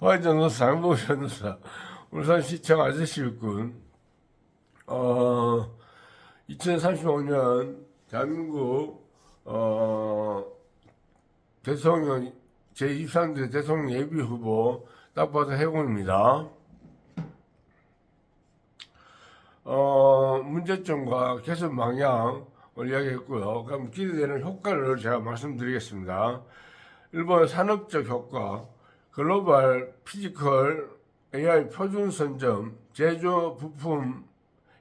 화전노 상보셨노사 울산 시청 아저씨일군. 어 2035년 대한민국 어 대통령 제23대 대통령 예비 후보 딱 봐도 해공입니다. 어, 문제점과 개선 방향을 이야기했고요. 그럼 기대되는 효과를 제가 말씀드리겠습니다. 1번 산업적 효과, 글로벌 피지컬 AI 표준 선점, 제조 부품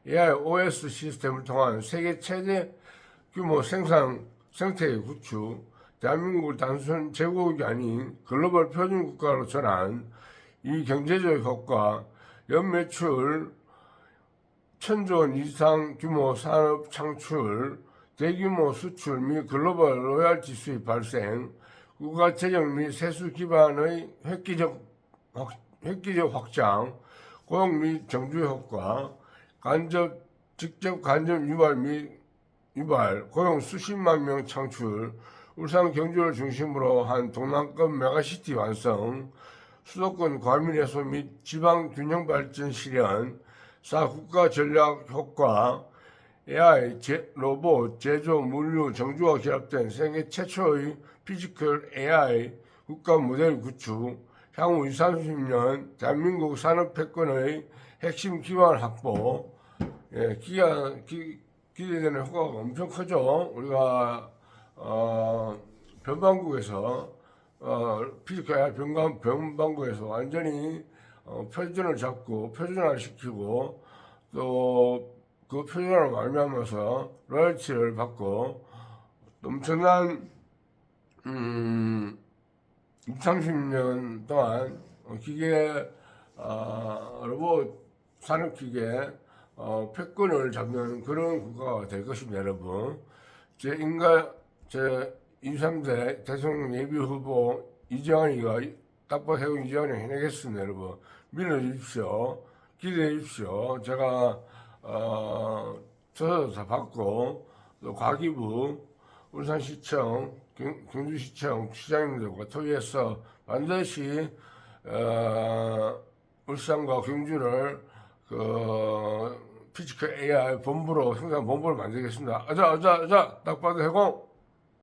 AI OS 시스템을 통한 세계 최대 규모 생산 생태계 구축, 대한민국을 단순 제국이 아닌 글로벌 표준 국가로 전환, 이 경제적 효과, 연매출 천조 원 이상 규모 산업 창출, 대규모 수출 및 글로벌 로얄티 수입 발생, 국가 재정 및 세수 기반의 획기적, 확, 획기적 확장, 고용 및 정주 효과, 간접, 직접 간접 유발 및 유발, 고용 수십만 명 창출, 울산 경주를 중심으로 한 동남권 메가시티 완성, 수도권 과밀 해소 및 지방 균형 발전 실현, 사 국가 전략 효과, AI, 제, 로봇, 제조, 물류, 정주와 결합된 세계 최초의 피지컬 AI 국가 모델 구축, 향후 20, 30년 대한민국 산업 패권의 핵심 기반 확보, 예, 기가, 기, 기대되는 효과가 엄청 크죠. 우리가 어, 변방국에서 어, 피지컬 AI 변방, 변방국에서 완전히 어, 표준을 잡고 표준화를 시키고 또 그 표준화를 말미암아서 로열티를 받고 엄청난 음, 20, 30년 동안 어, 기계 어, 로봇 산업 기계 어, 패권을 잡는 그런 국가가 될 것입니다, 여러분. 제 인가 제 23대 대통령 예비 후보 이정환이가 세우 이정환이 해내겠습니다, 여러분. 믿어주십시오. 기대해 주십시오. 제가 어, 조사도 다 받고 또 과기부 울산시청 경, 경주시청 시장님들과 토의해서 반드시 어, 울산과 경주를 그 피지컬 AI 본부로 생산 본부를 만들겠습니다. 아자 아자 아자 딱 봐도 해공.